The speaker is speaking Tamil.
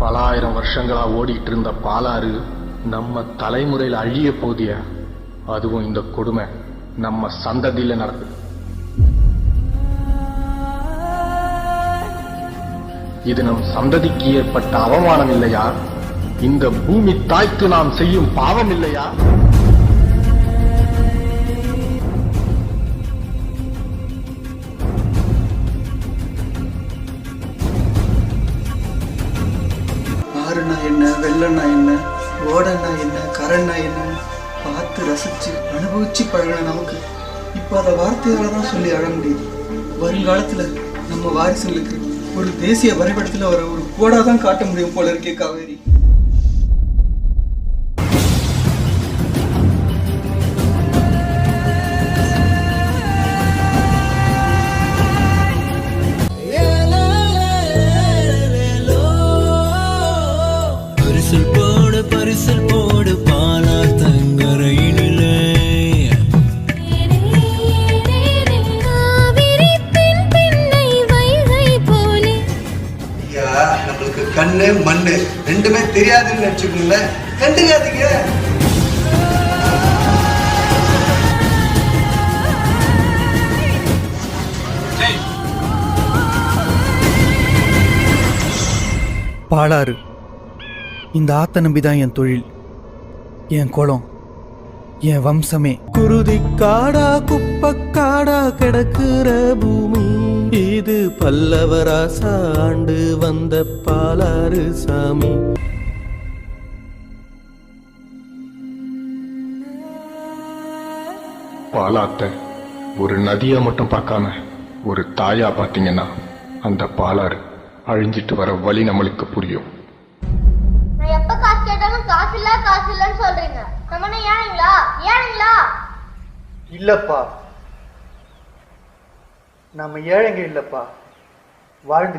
பல ஆயிரம் வருஷங்களா ஓடிட்டு இருந்த பாலாறு நம்ம தலைமுறையில் அழிய போதிய அதுவும் இந்த கொடுமை நம்ம சந்ததியில நடக்குது. இது நம் சந்ததிக்கு ஏற்பட்ட அவமானம் இல்லையா? இந்த பூமி தாய்க்கு நாம் செய்யும் பாவம் இல்லையா? என்ன வெள்ளம்னா என்ன ஓடண்ணா என்ன கரண்னா என்ன பார்த்து ரசித்து அனுபவித்து பழகின நமக்கு இப்போ அதை வார்த்தையால் தான் சொல்லி அழ முடியுது. வருங்காலத்தில் நம்ம வாரிசுகளுக்கு ஒரு தேசிய வரைபடத்தில் வர ஒரு கோடாக தான் காட்ட முடியும் போல இருக்கே காவேரி. பரிசல் போடு பரிசல் போடு பாலார் ஐயா நம்மளுக்கு கண்ணு மண்ணு ரெண்டுமே தெரியாதுன்னு நினைச்சுக்கோங்களேன் கண்டுக்காதீங்க. பாலாறு. இந்த ஆத்த நம்பி தான் என் தொழில் என் குளம் என் வம்சமே. குருதி காடா குப்பக்காடா கிடக்குற பூமி. இது பல்லவராசா ஆண்டு வந்த பாலாறு சாமி. பாலாத்த ஒரு நதியா மட்டும் பார்க்காம ஒரு தாயா பார்த்தீங்கன்னா அந்த பாலாறு அழிஞ்சிட்டு வர வழி நம்மளுக்கு புரியும். எப்ப காசு கேட்டாலும் காசு இல்ல காசு இல்லன்னு சொல்றீங்க. நம்ம ஏனுங்களா ஏனுங்களா இல்லப்பா. நம்ம ஏழைங்க இல்லப்பா. வாழ்ந்து